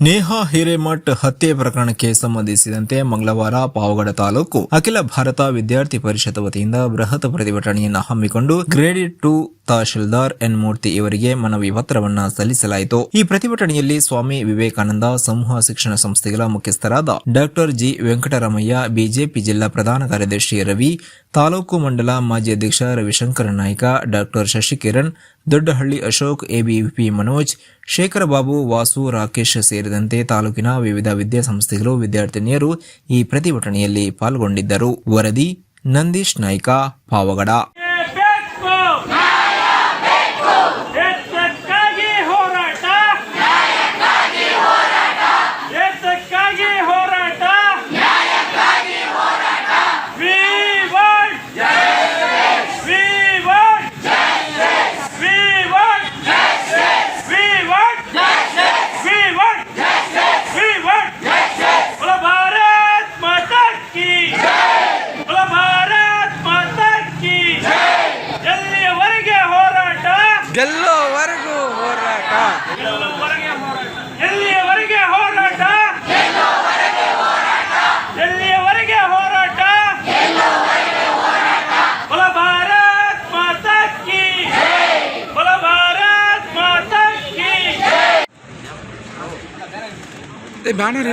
ನೇಹಾ ಹಿರೇಮಠ್ ಹತ್ಯೆ ಪ್ರಕರಣಕ್ಕೆ ಸಂಬಂಧಿಸಿದಂತೆ ಮಂಗಳವಾರ ಪಾವಗಡ ತಾಲೂಕು ಅಖಿಲ ಭಾರತ ವಿದ್ಯಾರ್ಥಿ ಪರಿಷತ್ ವತಿಯಿಂದ ಬೃಹತ್ ಪ್ರತಿಭಟನೆಯನ್ನು ಹಮ್ಮಿಕೊಂಡು grade two tahsildar N Murthy ಇವರಿಗೆ ಮನವಿ ಪತ್ರವನ್ನು ಸಲ್ಲಿಸಲಾಯಿತು. ಈ ಪ್ರತಿಭಟನೆಯಲ್ಲಿ ಸ್ವಾಮಿ ವಿವೇಕಾನಂದ ಸಮೂಹ ಶಿಕ್ಷಣ ಸಂಸ್ಥೆಗಳ ಮುಖ್ಯಸ್ಥರಾದ ಡಾಕ್ಟರ್ ಜಿ ವೆಂಕಟರಾಮಯ್ಯ, ಬಿಜೆಪಿ ಜಿಲ್ಲಾ ಪ್ರಧಾನ ಕಾರ್ಯದರ್ಶಿ ರವಿ, ತಾಲೂಕು ಮಂಡಲ ಮಾಜಿ ಅಧ್ಯಕ್ಷ ರವಿಶಂಕರ ನಾಯ್ಕ, ಡಾಕ್ಟರ್ ಶಶಿಕಿರಣ್, ದೊಡ್ಡಹಳ್ಳಿ ಅಶೋಕ್, ಎಬಿವಿಪಿ ಮನೋಜ್, ಶೇಖರಬಾಬು, ವಾಸು, ರಾಕೇಶ್ ಸೇರಿದಂತೆ ತಾಲೂಕಿನ ವಿವಿಧ ವಿದ್ಯಾಸಂಸ್ಥೆಗಳು ವಿದ್ಯಾರ್ಥಿನಿಯರು ಈ ಪ್ರತಿಭಟನೆಯಲ್ಲಿ ಪಾಲ್ಗೊಂಡಿದ್ದರು. ವರದಿ ನಂದೀಶ್ ನಾಯ್ಕ, ಪಾವಗಡ. ಗೆಲ್ಲೋವರೆಗೂ ಹೋರಾಟ. ಎಲ್ಲವರೆಗೆ ಹೋರಾಟ. ಎಲ್ಲಿಯವರೆಗೆ ಹೋರಾಟ? ಎಲ್ಲಿಯವರೆಗೆ ಹೋರಾಟ? ಬಲ ಭಾರತ್ ಮಾತಾ ಕಿ ಬಲ ಭಾರತ್ ಮಾತಾ ಕಿ ಬ್ಯಾನರ್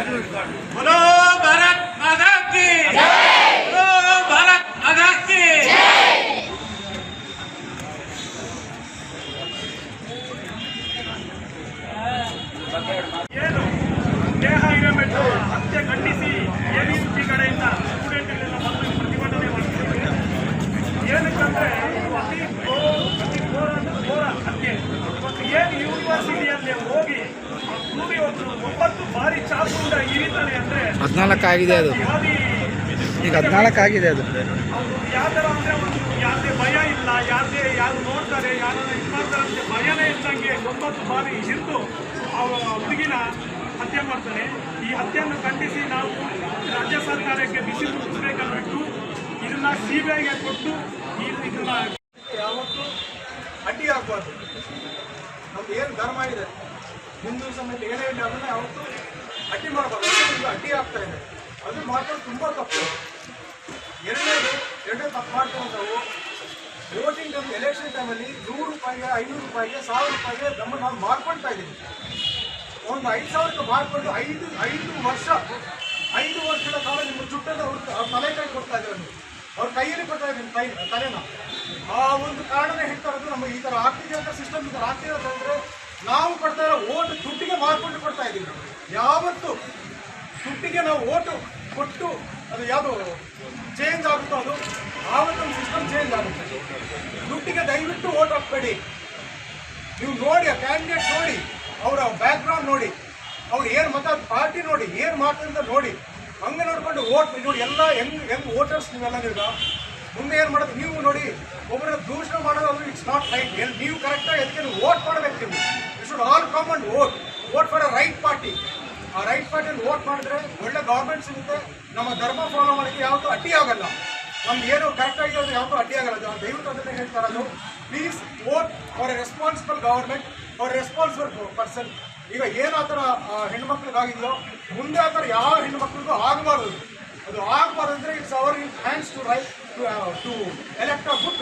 ಹದಿನಾಲ್ಕು ಆಗಿದೆ ಅದು. ಈಗ ಹದಿನಾಲ್ಕು ಆಗಿದೆ ಅದು ಭಯ ಇಲ್ಲ ಯಾರದೇ ಯಾರು ನೋಡ್ತಾರೆ ಯಾರನ್ನ ಇದು ಮಾಡ್ತಾರೆ ಅಂತ ಭಯನೇ ಇದ್ದಂಗೆ ಒಂಬತ್ತು ಬಾರಿ ಹಿಡಿದು ಅವರ ಹುಡುಗಿನ ಹತ್ಯೆ ಮಾಡ್ತಾರೆ. ಈ ಹತ್ಯೆಯನ್ನು ಖಂಡಿಸಿ ನಾವು ರಾಜ್ಯ ಸರ್ಕಾರಕ್ಕೆ ಬಿಸಿ ಇದನ್ನ ಸಿ ಬಿ ಐಗೆ ಕೊಟ್ಟು ಇದನ್ನ ಯಾವತ್ತೂ ಅಡ್ಡಿ ಆಗಬಾರ್ದು. ನಮ್ದು ಏನು ಧರ್ಮ ಇದೆ. ಹಿಂದೂ ಸಮೇತ ಏನೇ ಇಲ್ಲ ಅದನ್ನ ಯಾವತ್ತೂ ಅಡ್ಡಿ ಮಾಡಬಾರ್ದು. ಅಡ್ಡಿ ಆಗ್ತಾ ಇದೆ. ಅದು ಮಾತ್ರ ತುಂಬ ತಪ್ಪು. ಎರಡನೇದು, ಎರಡನೇ ತಪ್ಪು ಮಾಡ್ಕೊಂಡು ನಾವು. ವೋಟಿಂಗ್ ಟೈಮ್ ಎಲೆಕ್ಷನ್ ಟೈಮಲ್ಲಿ ನೂರು ರೂಪಾಯಿಗೆ, ಐನೂರು ರೂಪಾಯಿಗೆ, ಸಾವಿರ ರೂಪಾಯಿಗೆ ನಮ್ಮ ನಾವು ಮಾಡ್ಕೊಳ್ತಾ ಇದ್ದೀವಿ. ಒಂದು ಐದು ಸಾವಿರಕ್ಕೆ ಮಾಡಿಕೊಂಡು ಐದು ಐದು ವರ್ಷ, ಐದು ವರ್ಷಗಳ ಕಾಲ ನಿಮ್ಮ ಜುಟ್ಟನ್ನು ಅವ್ರ ತಲೆ ಕೈ ಕೊಡ್ತಾ ಇದ್ದಾರೆ ನೀವು ಅವ್ರ ಕೈಯಲ್ಲಿ ಕೊಡ್ತಾ ಇದ್ದೀನಿ ಕೈ, ತಲೆನ. ಆ ಒಂದು ಕಾರಣನೇ ಹೇಳ್ತಾ ಇರೋದು ನಮಗೆ ಈ ಥರ ಆಗ್ತಿದೆ ಅಂತ ಸಿಸ್ಟಮ್ ಈ ಥರ ಆಗ್ತಿದೆ ಅಂತಂದರೆ ನಾವು ಕೊಡ್ತಾ ಇರೋ ಓಟ್ ದುಡ್ಡಿಗೆ ಮಾರ್ಕೊಂಡು ಕೊಡ್ತಾ ಇದ್ದೀವಿ ಯಾವತ್ತು ದುಡ್ಡಿಗೆ ನಾವು ಓಟು ಕೊಟ್ಟು ಅದು ಯಾವುದು ಚೇಂಜ್ ಆಗುತ್ತೋ ಅದು, ಆವತ್ತು ಸಿಸ್ಟಮ್ ಚೇಂಜ್ ಆಗುತ್ತೆ. ದುಡ್ಡಿಗೆ ದಯವಿಟ್ಟು ಓಟ್ ಹಾಕ್ಬೇಡಿ. ನೀವು ನೋಡಿ, ಆ ಕ್ಯಾಂಡಿಡೇಟ್ ನೋಡಿ, ಅವರ ಬ್ಯಾಕ್ಗ್ರೌಂಡ್ ನೋಡಿ, ಅವ್ರು ಏನು ಮತ ಪಾರ್ಟಿ ನೋಡಿ, ಏನು ಮಾಡ್ತಾರೆ ಅಂತ ನೋಡಿ, ಹಂಗೆ ನೋಡ್ಕೊಂಡು ಓಟ್ ನೋಡಿ, ಎಲ್ಲ ಹೆಂಗ್ ಹೆಂಗ್ ವೋಟರ್ಸ್ ನೀವೆಲ್ಲ ನೀವು ಮುಂದೆ ಏನು ಮಾಡೋದು, ನೀವು ನೋಡಿ ಒಬ್ಬರನ್ನ ದೂಷಣೆ ಮಾಡೋದು ಅದು ಇಟ್ಸ್ ನಾಟ್ ರೈಟ್ ನೀವು ಕರೆಕ್ಟಾಗಿ ಅದಕ್ಕೆ ನೀವು ವೋಟ್ ಮಾಡಬೇಕು ನೀವು. It should all common vote vote for right party ಆ ರೈಟ್ ಪಾರ್ಟಿಯಲ್ಲಿ ವೋಟ್ ಮಾಡಿದ್ರೆ ಒಳ್ಳೆ ಗೌರ್ಮೆಂಟ್ ಸಿಗುತ್ತೆ. ನಮ್ಮ ಧರ್ಮ ಫಾಲೋ ಮಾಡೋಕ್ಕೆ ಯಾವತ್ತೂ ಅಡ್ಡಿ ಆಗಲ್ಲ. ನಮ್ಗೆ ಏನು ಕರೆಕ್ಟ್ ಆಗಿರೋದು ಯಾವತ್ತೂ ಅಡ್ಡಿ ಆಗಲ್ಲ. ಅದು ದಯವಿಟ್ಟು ಅದನ್ನೇ ಹೇಳ್ತಾ ಇರೋದು. Please vote for a responsible government for responsible person ಈಗ ಏನು ಆ ಥರ ಹೆಣ್ಮಕ್ಳಿಗಾಗಿದೆಯೋ ಮುಂದೆ ಆ ಥರ ಯಾವ ಹೆಣ್ಮಕ್ಳಿಗೂ ಆಗಬಾರ್ದು. ಅದು ಆಗಬಾರ್ದು ಅಂದರೆ it's our in hands to right to elect a good